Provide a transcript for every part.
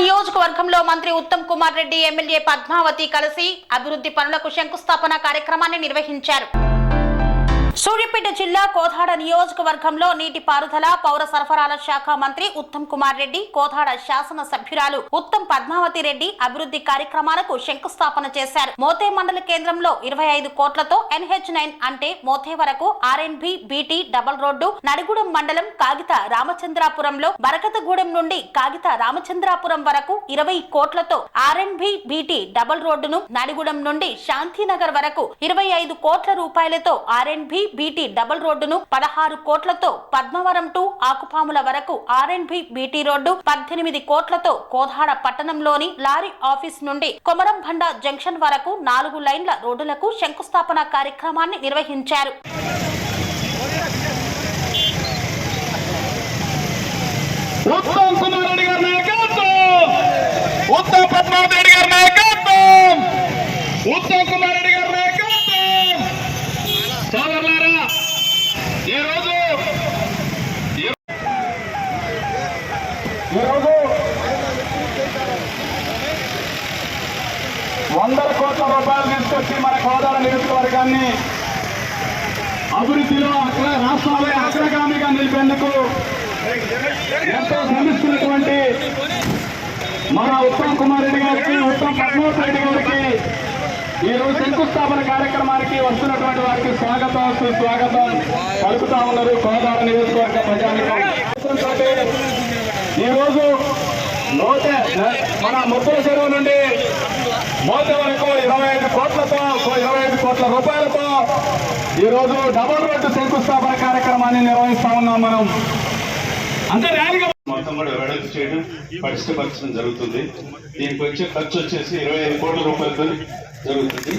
నియోజకవర్గంలో మంత్రి ఉత్తమ్ కుమార్ రెడ్డి ఎమ్మెల్యే పద్మావతి కలిసి అభివృద్ధి పనులకు శంకుస్థాపన కార్యక్రమాన్ని నిర్వహించారు. సూర్యాపేట జిల్లా కోదాడ నియోజకవర్గంలో నీటి పారుదల పౌర సరఫరాల శాఖ మంత్రి ఉత్తమ్ కుమార్ రెడ్డి కోదాడ శాసన సభ్యురాలు ఉత్తమ్ పద్మావతి రెడ్డి అభివృద్ధి కార్యక్రమాలకు శంకుస్థాపన చేశారు. మోతే మండల కేంద్రంలో ఇరవై ఐదు కోట్లతో ఎన్హెచ్ నైన్ అంటే మోతే వరకు R N B BT double road Nadigudem మండలం కాగిత రామచంద్రాపురంలో బరకతగూడెం నుండి కాగిత రామచంద్రాపురం వరకు ఇరవై కోట్లతో ఆర్ఎన్బి బీటీ డబల్ రోడ్డును నడిగూడెం నుండి శాంతినగర్ వరకు ఇరవై ఐదు కోట్ల రూపాయలతో ఆర్ఎన్బి బీటీ డబుల్ రోడ్డును పదహారు కోట్లతో పద్మవరం టు ఆకుపాముల వరకు ఆర్ఎన్బి బీటీ రోడ్డు పద్దెనిమిది కోట్లతో కోదాడ పట్టణంలోని లారీ ఆఫీస్ నుండి కొమరంభండ జంక్షన్ వరకు నాలుగు లైన్ల రోడ్డులకు శంకుస్థాపన కార్యక్రమాన్ని నిర్వహించారు. ఉత్తమ్ కుమార్ రెడ్డి గారి నాయకత్వం! ఉత్తమ్ పద్మావతి రెడ్డి గారి నాయకత్వం! ఉత్తమ్ కుమార్ రెడ్డి గారి నాయకత్వం సోదరులారా ఈరోజు ఈరోజు వందల కోట్ల రూపాయలు తీసుకొచ్చి మన కోదాడ నియోజకవర్గాన్ని అభివృద్ధిలో అగ్ర రాష్ట్రాలే అగ్రగామిగా నిలిపేందుకు ఎంతో శ్రమిస్తున్నటువంటి మన ఉత్తమ్ కుమార్ రెడ్డి గారికి ఉత్తమ్ పద్మావతి రెడ్డి గారికి ఈ రోజు శంకుస్థాపన కార్యక్రమానికి వస్తున్నటువంటి వారికి స్వాగతం సుస్వాగతం. పలుకుతా ఉన్నారు కోదాడ నియోజకవర్గ ప్రజానికం ఈరోజు నూట మన ముప్పై చెరువు నుండి మోత వరకు ఇరవై ఐదు కోట్లతో ఇరవై ఐదు కోట్ల రూపాయలతో ఈరోజు డబుల్ రోడ్డు శంకుస్థాపన కార్యక్రమాన్ని నిర్వహిస్తా ఉన్నాం మనం. అంతే ర్యాలీగా మొత్తం కూడా వెడల్పు చేయడం పరిష్కరించడం జరుగుతుంది. దీనికి వచ్చే ఖర్చు వచ్చేసి ఇరవై ఐదు కోట్ల రూపాయలతో జరుగుతుంది.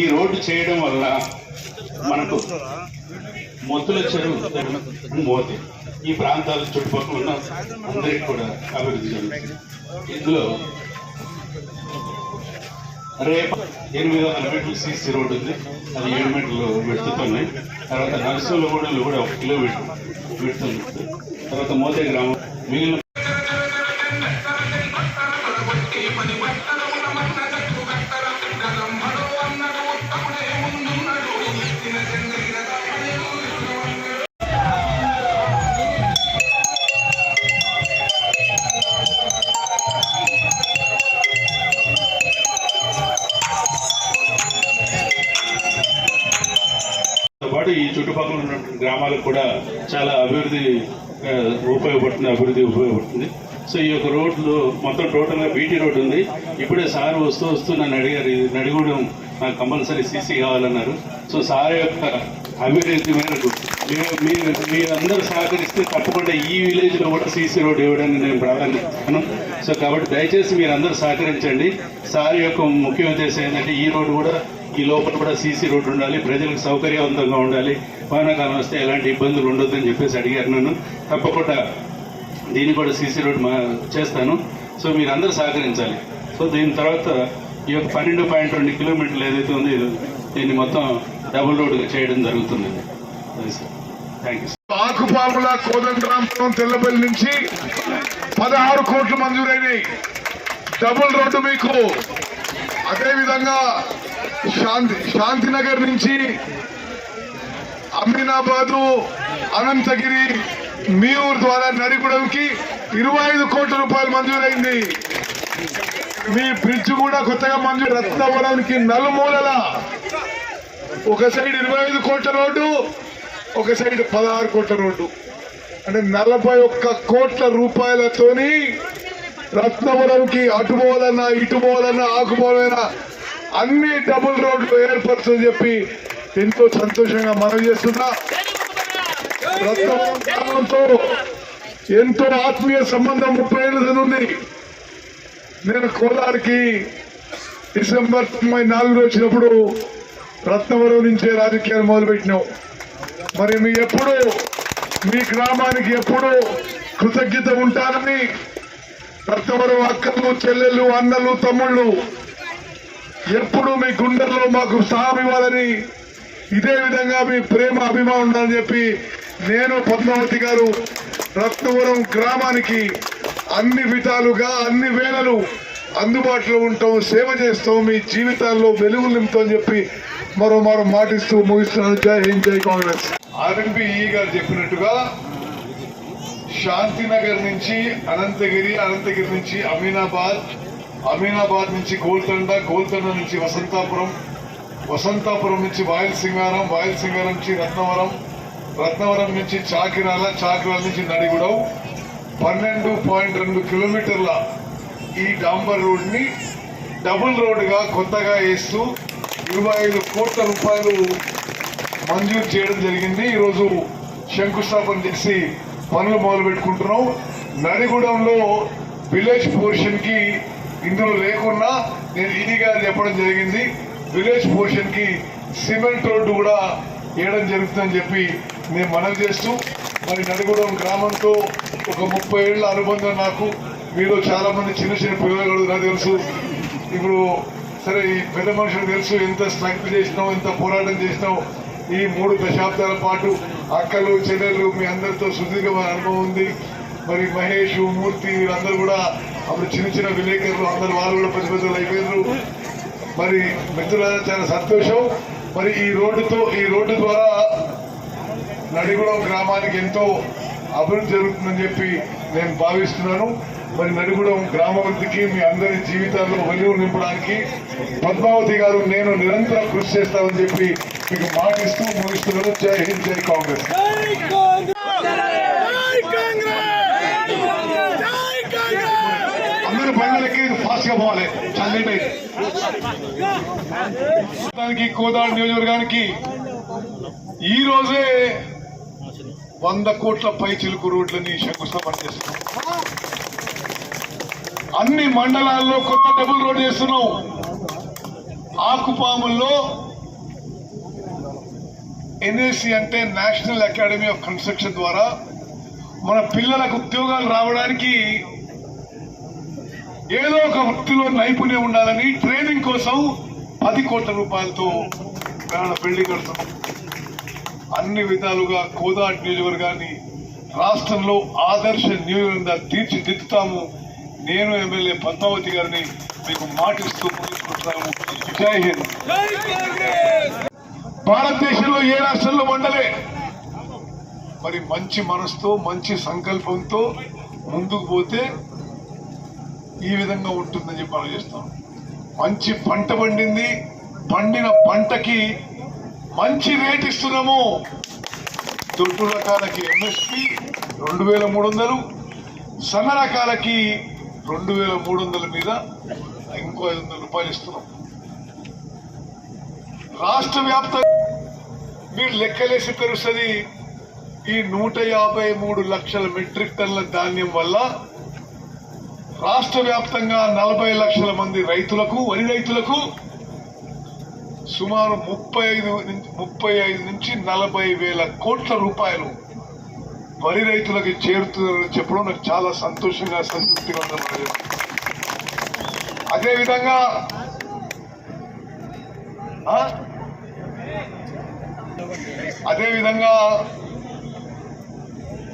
ఈ రోడ్డు చేయడం వల్ల మనకు మొత్తుల చెరువు మోతే ఈ ప్రాంతాల చుట్టుపక్కల ఉన్న అందరికీ కూడా అభివృద్ధి జరుగుతుంది. ఇందులో రేపు ఎనిమిది వందల మీటర్లు సీసీ రోడ్డు ఉంది. అది ఏడు మీటర్లు పెడుతున్నాయి తర్వాత నర్సుల కూడా ఒక కిలోమీటర్ పెడుతుంది తర్వాత మోతే గ్రామం మిగిలిన పాటు ఈ చుట్టుపక్కల ఉన్న గ్రామాలకు కూడా చాలా అభివృద్ధి ఉపయోగపడుతుంది అభివృద్ధి ఉపయోగపడుతుంది. సో ఈ యొక్క రోడ్లు మొత్తం టోటల్గా బీటీ రోడ్ ఉంది. ఇప్పుడే సార్ వస్తూ వస్తూ నన్ను అడిగారు ఇది నడిగూడెం నాకు కంపల్సరీ సీసీ కావాలన్నారు. సో సార్ యొక్క అభివృద్ధి మేరకు మీరు మీరందరూ సహకరిస్తే తప్పకుండా ఈ విలేజ్లో కూడా సీసీ రోడ్ ఇవ్వడానికి నేను ప్రాధాన్యతను సో కాబట్టి దయచేసి మీరు అందరూ సహకరించండి. సార్ యొక్క ముఖ్య ఉద్దేశం ఏంటంటే ఈ రోడ్డు కూడా ఈ లోపల కూడా సీసీ రోడ్డు ఉండాలి ప్రజలకు సౌకర్యవంతంగా ఉండాలి. వానాకాలం వస్తే ఎలాంటి ఇబ్బందులు ఉండొద్దని చెప్పేసి అడిగారు నన్ను. తప్పకుండా దీన్ని కూడా సీసీ రోడ్ మా చేస్తాను. సో మీరు అందరూ సహకరించాలి. సో దీని తర్వాత ఈ యొక్క పన్నెండు పాయింట్ రెండు కిలోమీటర్లు ఏదైతే ఉందో దీన్ని మొత్తం డబుల్ రోడ్గా చేయడం జరుగుతుంది. అది sir. Thank you Akupamula Kodandarampuram Tellapalli నుంచి పదహారు కోట్లు మంజూరైనాయి. డబుల్ రోడ్డు మీకు. అదేవిధంగా శాంతి శాంతినగర్ నుంచి అమీనాబాదు అనంతగిరి మీ ఊరు ద్వారా నడిగూడెంకి ఇరవై ఐదు కోట్ల రూపాయలు మంజూరైంది. మీ బ్రిడ్జ్ కూడా కొత్తగా మంజూరు రత్నవరానికి నలుమూలల. ఒక సైడ్ ఇరవై ఐదు కోట్ల రోడ్డు ఒక సైడ్ పదహారు కోట్ల రోడ్డు. అంటే నలభై ఒక్క కోట్ల రూపాయలతోని రత్నవరంకి అటు పోవాలన్నా ఇటు పోవాలన్నా ఆకు అన్ని డబుల్ రోడ్లు ఏర్పరచని చెప్పి ఎంతో సంతోషంగా మనం చేస్తున్నా. రత్నవరం ఎంతో ఆత్మీయ సంబంధం ముప్పై ఏళ్ళ ఉంది. నేను కోలార్కి డిసెంబర్ తొంభై నాలుగులో వచ్చినప్పుడు రత్నవరం నుంచే రాజకీయాలు మొదలుపెట్టినాం. మరి మీ ఎప్పుడు మీ గ్రామానికి ఎప్పుడు కృతజ్ఞత ఉంటానని రత్నవరం అక్కలు చెల్లెళ్ళు అన్నలు తమ్ముళ్ళు ఎప్పుడు మీ గుండెల్లో మాకు సహాయం ఇవ్వాలని ఇదే విధంగా మీ ప్రేమ అభిమానం ఉండాలని చెప్పి నేను పద్మావతి గారు రత్నవరం గ్రామానికి అన్ని విధాలుగా అన్ని వేళలు అందుబాటులో ఉంటాం సేవ చేస్తాం మీ జీవితాల్లో వెలుగులు నింపుతాం చెప్పి మరో మరో మాటిస్తూ ముగిస్తున్నాను. జై హింద్ జై కాంగ్రెస్. ఆర్ఎన్బిఈ ఈ గారు చెప్పినట్టుగా శాంతినగర్ నుంచి అనంతగిరి అనంతగిరి నుంచి అమీనాబాద్ అమీనాబాద్ నుంచి గోల్తండ గోల్తండ నుంచి వసంతాపురం వసంతాపురం నుంచి వాయలసింగారం వాయలసింగారం సింగారం నుంచి రత్నవరం రత్నవరం నుంచి చాకిరాల చాకిరాల నుంచి నడిగుడవ్. పన్నెండు పాయింట్ రెండు కిలోమీటర్ల ఈ డాంబర్ రోడ్ని డబుల్ రోడ్డుగా కొత్తగా వేస్తూ ఇరవై ఐదు కోట్ల రూపాయలు మంజూరు చేయడం జరిగింది. ఈరోజు శంకుస్థాపన చేసి పనులు మొదలు పెట్టుకుంటున్నాం నడిగూడెంలో విలేజ్ పోర్షన్కి ఇందులో లేకున్నా నేను ఈడీగా గారు చెప్పడం జరిగింది. విలేజ్ పోర్షన్కి సిమెంట్ రోడ్డు కూడా వేయడం జరుగుతుందని చెప్పి నేను మనవి చేస్తూ మరి నడుగుడం గ్రామంతో ఒక ముప్పై ఏళ్ళ అనుబంధం నాకు. మీలో చాలా మంది చిన్న చిన్న పిల్లలు నాకు తెలుసు. ఇప్పుడు సరే ఈ పెద్ద మనుషులు తెలుసు ఎంత స్ట్రగుల్ చేసినావు ఎంత పోరాటం చేసినావు. ఈ మూడు దశాబ్దాల పాటు అక్కలు చెల్లెలు మీ అందరితో సుదీర్ఘమైన అనుభవం ఉంది. మరి మహేష్ మూర్తి వీళ్ళందరూ కూడా అప్పుడు చిన్న చిన్న విలేకరులు అందరు వాళ్ళు కూడా పెద్ద పెద్దలు అయిపోయారు మరి మిత్రుల చాలా సంతోషం. మరి ఈ రోడ్డుతో ఈ రోడ్డు ద్వారా నడిగూడెం గ్రామానికి ఎంతో అభివృద్ధి జరుగుతుందని చెప్పి నేను భావిస్తున్నాను. మరి నడిగూడెం గ్రామాభివృద్ధికి మీ అందరి జీవితాల్లో వెలుగు నింపడానికి పద్మావతి గారు నేను నిరంతరం కృషి చేస్తామని చెప్పి మీకు మాటిస్తూ ముగిస్తున్నాను. జై హింద్ జై కాంగ్రెస్! బండ్లకి పోవాలి. చాలా కోదాడు నియోజకవర్గానికి ఈ రోజే వంద కోట్ల పై చిలుకు రోడ్లని శంకుస్థాపన చేస్తున్నాం. అన్ని మండలాల్లో కొత్త డబుల్ రోడ్ చేస్తున్నాం. ఆకుపాముల్లో ఎన్ఏసి అంటే నేషనల్ అకాడమీ ఆఫ్ కన్స్ట్రక్షన్ ద్వారా మన పిల్లలకు ఉద్యోగాలు రావడానికి ఏదో ఒక వృత్తిలో నైపుణ్యం ఉండాలని ట్రైనింగ్ కోసం పది కోట్ల రూపాయలతో పెళ్ళి కడతాం. అన్ని విధాలుగా కోదాట్ నియోజకవర్గాన్ని రాష్ట్రంలో ఆదర్శ నియోజకవర్గంగా తీర్చిదిద్దుతాము. నేను ఎమ్మెల్యే పద్మావతి గారిని మీకు మాటిస్తూ ముందుకుంటున్నాము జై హింద్. భారతదేశంలో ఏ రాష్ట్రంలో ఉండలే మరి మంచి మనసుతో మంచి సంకల్పంతో ముందుకు పోతే ఈ విధంగా ఉంటుందని చెప్పి ఆలోచిస్తాం మంచి పంట పండింది పండిన పంటకి మంచి రేట్ ఇస్తున్నాము. దొడ్డు రకాలకి ఎంఎస్పి రెండు వేల మూడు వందలు సన్న రకాలకి రెండు వేల మూడు వందల మీద ఇంకో ఐదు వందల రూపాయలు ఇస్తున్నాం. రాష్ట్ర వ్యాప్త మీరు లెక్కలేసి తెలుస్తుంది ఈ నూట యాభై మూడు లక్షల మెట్రిక్ టన్నుల ధాన్యం వల్ల రాష్ట్ర వ్యాప్తంగా నలభై లక్షల మంది రైతులకు వరి రైతులకు సుమారు ముప్పై ఐదు నుంచి ముప్పై ఐదు నుంచి నలభై వేల కోట్ల రూపాయలు వరి రైతులకు చేరుతుందని చెప్పడం నాకు చాలా సంతోషంగా సంతృప్తిగా ఉంది అదేవిధంగా అదేవిధంగా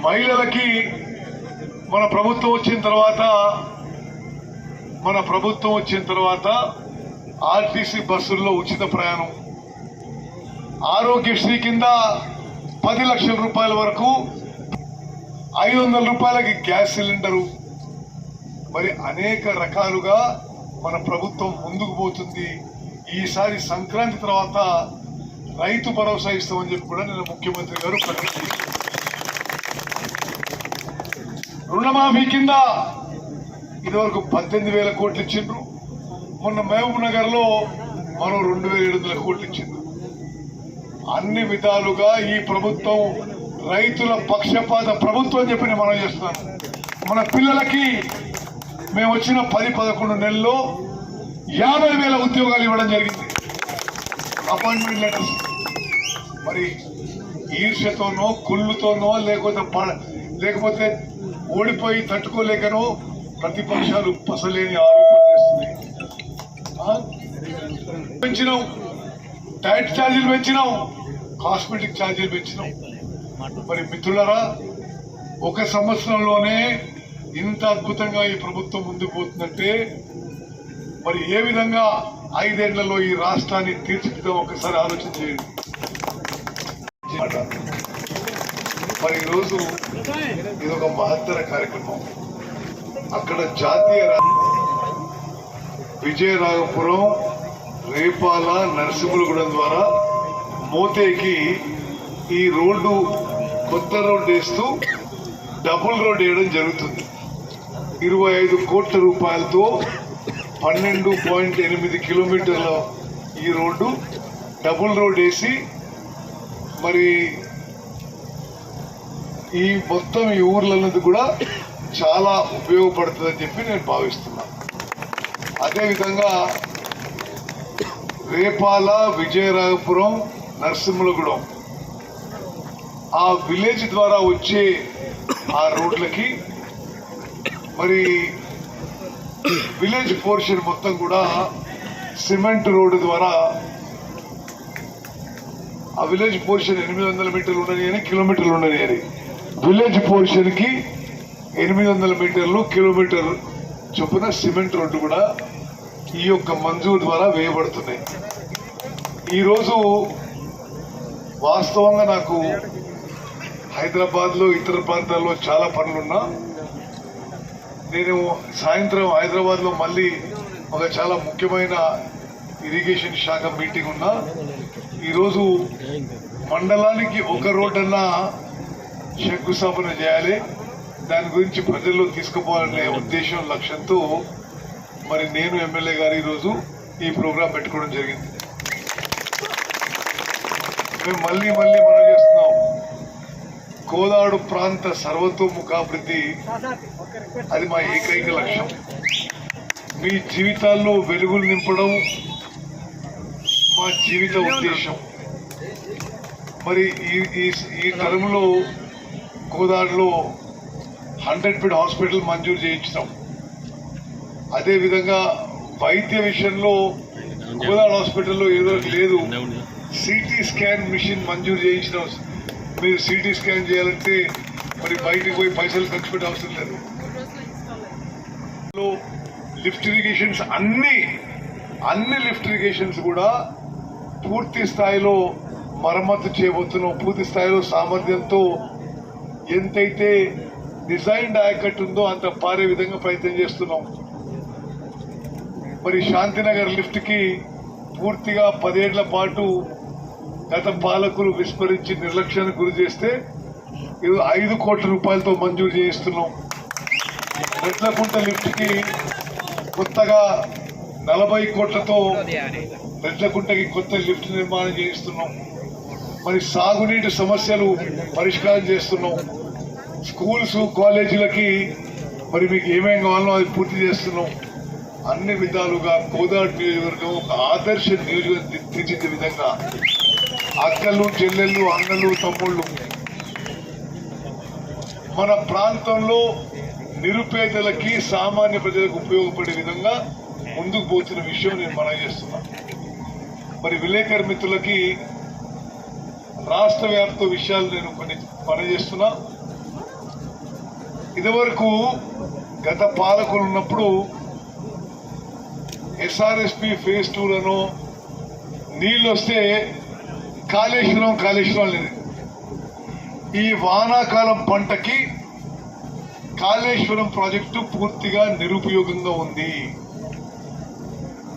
మహిళలకి మన ప్రభుత్వం వచ్చిన తర్వాత మన ప్రభుత్వం వచ్చిన తర్వాత ఆర్టీసీ బస్సుల్లో ఉచిత ప్రయాణం. ఆరోగ్యశ్రీ కింద పది లక్షల రూపాయల వరకు ఐదు వందల రూపాయలకి గ్యాస్ సిలిండరు. మరి అనేక రకాలుగా మన ప్రభుత్వం ముందుకు పోతుంది. ఈసారి సంక్రాంతి తర్వాత రైతు భరోసా ఇస్తామని చెప్పి కూడా నిన్న ముఖ్యమంత్రి గారు ప్రకటించారు. రుణమాఫీ కింద ఇదివరకు పద్దెనిమిది వేల కోట్లు ఇచ్చిండ్రు. మొన్న మహబూబ్ నగర్లో మరో రెండు వేల ఏడు వందల కోట్లు ఇచ్చిండ్రు. అన్ని విధాలుగా ఈ ప్రభుత్వం రైతుల పక్షపాత ప్రభుత్వం అని చెప్పి నేను మనం చేస్తున్నాను. మన పిల్లలకి మేము వచ్చిన పది పదకొండు నెలల్లో యాభై వేల ఉద్యోగాలు ఇవ్వడం జరిగింది. అపాయింట్మెంట్ లెటర్స్ మరి ఈర్ష్యతోనో కుళ్ళుతోనో లేకపోతే ప- లేకపోతే ఓడిపోయి తట్టుకోలేకనో ప్రతిపక్షాలు పసలేని ఆరోపణ చేస్తున్నాయి. పెంచినాం. డైట్ ఛార్జీలు పెంచినాం. కాస్మెటిక్ ఛార్జీలు పెంచినాం. మరి మిత్రులరా ఒక సంవత్సరంలోనే ఇంత అద్భుతంగా ఈ ప్రభుత్వం ముందుకు పోతుందంటే మరి ఏ విధంగా ఐదేళ్ళలో ఈ రాష్ట్రాన్ని తీర్చిదిద్దాం ఒకసారి ఆలోచన చేయండి. మరి ఈరోజు ఇది ఒక మహత్తర కార్యక్రమం. అక్కడ జాతీయ విజయరాఘపురం రేపాల నరసింహులగూడెం ద్వారా మోతేకి ఈ రోడ్డు కొత్త రోడ్డు వేస్తూ డబుల్ రోడ్డు వేయడం జరుగుతుంది. ఇరవై ఐదు కోట్ల రూపాయలతో పన్నెండు పాయింట్ ఎనిమిది కిలోమీటర్ల ఈ రోడ్డు డబుల్ రోడ్ వేసి మరి ఈ మొత్తం ఈ ఊర్లన్నది కూడా చాలా ఉపయోగపడుతుందని చెప్పి నేను భావిస్తున్నాను అదేవిధంగా రేపాల విజయరాఘపురం నరసింహలగూడెం. ఆ విలేజ్ ద్వారా వచ్చే ఆ రోడ్లకి మరి విలేజ్ పోర్షన్ మొత్తం కూడా సిమెంట్ రోడ్డు ద్వారా ఆ విలేజ్ పోర్షన్ ఎనిమిది వందల మీటర్లు ఉండని అని కిలోమీటర్లు ఉండని అని విలేజ్ పోర్షన్కి ఎనిమిది వందల మీటర్లు కిలోమీటర్ చొప్పున సిమెంట్ రోడ్డు కూడా ఈ యొక్క మంజూరు ద్వారా వేయబడుతున్నాయి. ఈరోజు వాస్తవంగా నాకు హైదరాబాద్లో ఇతర ప్రాంతాల్లో చాలా పనులున్నా. నేను సాయంత్రం హైదరాబాద్లో మళ్ళీ ఒక చాలా ముఖ్యమైన ఇరిగేషన్ శాఖ మీటింగ్ ఉన్నా. ఈరోజు మండలానికి ఒక రోడ్డన్నా శంకుస్థాపన చేయాలి. దాని గురించి ప్రజల్లో తీసుకుపోవాలనే ఉద్దేశం లక్ష్యంతో మరి నేను ఎమ్మెల్యే గారు ఈరోజు ఈ ప్రోగ్రాం పెట్టుకోవడం జరిగింది. మేము మళ్ళీ మళ్ళీ మనం చేస్తున్నాం. కోదాడు ప్రాంత సర్వతోముఖాభివృద్ధి అది మా ఏకైక లక్ష్యం. మీ జీవితాల్లో వెలుగులు నింపడం మా జీవిత ఉద్దేశం. మరి ఈ ఈ ఈ టర్మ్లో కోదాడులో హండ్రెడ్ బెడ్ హాస్పిటల్ మంజూరు చేయించినాం. అదేవిధంగా వైద్య విషయంలో గోదావరి హాస్పిటల్లో ఏదో లేదు. సిటీ స్కాన్ మిషన్ మంజూరు చేయించినాం. మీరు సిటీ స్కాన్ చేయాలంటే మరి బయటికి పోయి పైసలు ఖర్చు పెట్టే అవసరం లేదు. లిఫ్ట్ ఇరిగేషన్స్ అన్ని అన్ని లిఫ్ట్ ఇరిగేషన్స్ కూడా పూర్తి స్థాయిలో మరమ్మతు చేయబోతున్నాం. పూర్తి స్థాయిలో సామర్థ్యంతో ఎంతైతే డిజైన్ ఆయకట్టు ఉందో అంత పారే విధంగా ప్రయత్నం చేస్తున్నాం. మరి శాంతినగర్ లిఫ్ట్కి పూర్తిగా పదేళ్ళ పాటు గత పాలకులు విస్మరించి నిర్లక్ష్యానికి గురి చేస్తే ఇది ఐదు కోట్ల రూపాయలతో మంజూరు చేయిస్తున్నాం. రెడ్లకుంట లిఫ్ట్కి కొత్తగా నలభై కోట్లతో రెడ్లకుంటకి కొత్త లిఫ్ట్ నిర్మాణం చేయిస్తున్నాం. మరి సాగునీటి సమస్యలు పరిష్కారం చేస్తున్నాం. స్కూల్స్ కాలేజీలకి మరి మీకు ఏమేం కావాలో అది పూర్తి చేస్తున్నాం. అన్ని విధాలుగా కోదాడు నియోజకవర్గం ఒక ఆదర్శ నియోజకవర్గం తీర్చిదే విధంగా అక్కలు చెల్లెళ్ళు అన్నలు తమ్ముళ్ళు మన ప్రాంతంలో నిరుపేదలకి సామాన్య ప్రజలకు ఉపయోగపడే విధంగా ముందుకు పోతున్న విషయం నేను మనం చేస్తున్నా. మరి విలేకరి మిత్రులకి రాష్ట్ర వ్యాప్త విషయాలు నేను కొన్ని పనిచేస్తున్నా ఇదివరకు గత పాలకులు ఉన్నప్పుడు ఎస్ఆర్ఎస్పి ఫేజ్ టూలను నీళ్ళు వస్తే కాళేశ్వరం కాళేశ్వరం లేదు ఈ వానాకాలం పంటకి కాళేశ్వరం ప్రాజెక్టు పూర్తిగా నిరుపయోగంగా ఉంది.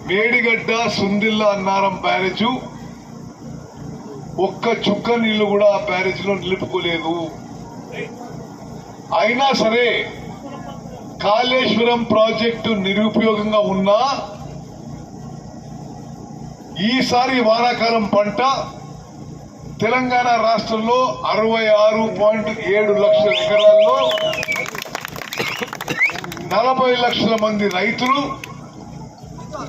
మేడిగడ్డ సుందిల్ల అన్నారం బ్యారేజు ఒక్క చుక్క నీళ్ళు కూడా ఆ బ్యారేజ్లో నిలుపుకోలేదు. అయినా సరే కాళేశ్వరం ప్రాజెక్టు నిరుపయోగంగా ఉన్నా ఈసారి వానాకాలం పంట తెలంగాణ రాష్ట్రంలో అరవై ఆరు పాయింట్ ఏడు లక్షల ఎకరాల్లో నలభై లక్షల మంది రైతులు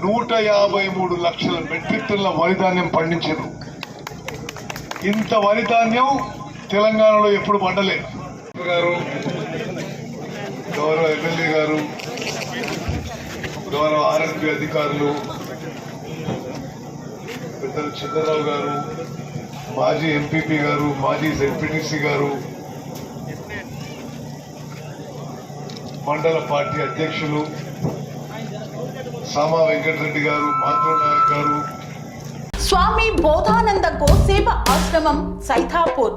నూట యాభై మూడు లక్షల మెట్రిక్ టన్నుల వరిధాన్యం పండించారు. ఇంత వరిధాన్యం తెలంగాణలో ఎప్పుడు పండలేదు. గారు గౌరవ ఎమ్మెల్యే గారు గౌరవ ఆర్ఎస్పీ అధికారులు పెద్దలు చంద్రరావు గారు మాజీ ఎంపీపీ గారు మాజీ ఎంపీటీసీ గారు మండల పార్టీ అధ్యక్షులు సామా వెంకటరెడ్డి గారు మాధవ్ నాయక్ గారు. స్వామి బోధానంద గోసేవ ఆశ్రమం సైథాపూర్